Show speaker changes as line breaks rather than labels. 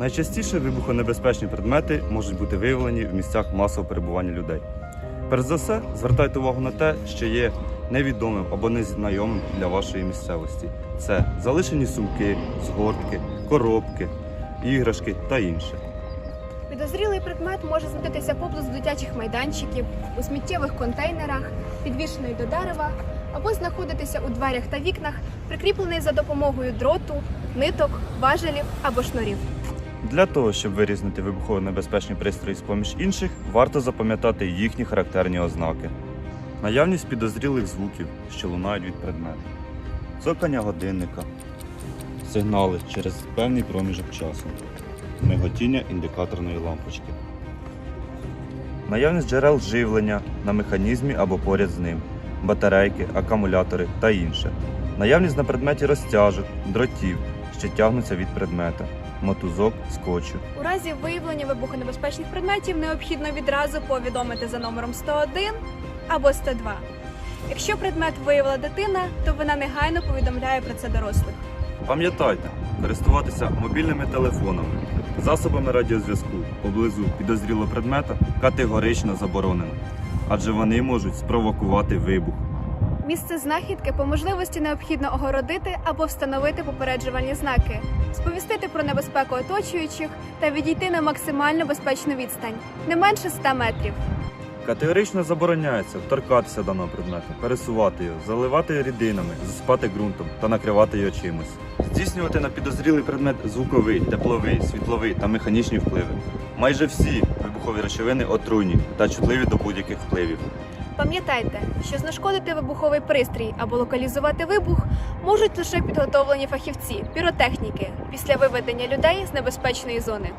Найчастіше вибухонебезпечні предмети можуть бути виявлені в місцях масового перебування людей. Перш за все, звертайте увагу на те, що є невідомим або незнайомим для вашої місцевості. Це залишені сумки, згортки, коробки, іграшки та інше.
Підозрілий предмет може знаходитися поблизу дитячих майданчиків, у сміттєвих контейнерах, підвішений до дерева, або знаходитися у дверях та вікнах, прикріплений за допомогою дроту, ниток, важелів або шнурів.
Для того, щоб вирізнити вибухово-небезпечні пристрої з поміж інших, варто запам'ятати їхні характерні ознаки. Наявність підозрілих звуків, що лунають від предмету, цокання годинника, сигнали через певний проміжок часу, миготіння індикаторної лампочки, наявність джерел живлення на механізмі або поряд з ним, батарейки, акумулятори та інше, наявність на предметі розтяжок, дротів, що тягнуться від предмета, мотузок, скотчу.
У разі виявлення вибухонебезпечних предметів необхідно відразу повідомити за номером 101 або 102. Якщо предмет виявила дитина, то вона негайно повідомляє про це дорослих.
Пам'ятайте, користуватися мобільними телефонами, засобами радіозв'язку поблизу підозрілого предмета категорично заборонено, адже вони можуть спровокувати вибух.
Місце знахідки по можливості необхідно огородити або встановити попереджувальні знаки, сповістити про небезпеку оточуючих та відійти на максимально безпечну відстань, не менше 100 метрів.
Категорично забороняється торкатися даного предмету, пересувати його, заливати рідинами, засипати ґрунтом та накривати його чимось. Здійснювати на підозрілий предмет звуковий, тепловий, світловий та механічні впливи. Майже всі вибухові речовини отруйні та чутливі до будь-яких впливів.
Пам'ятайте, що знешкодити вибуховий пристрій або локалізувати вибух можуть лише підготовлені фахівці, піротехніки після виведення людей з небезпечної зони.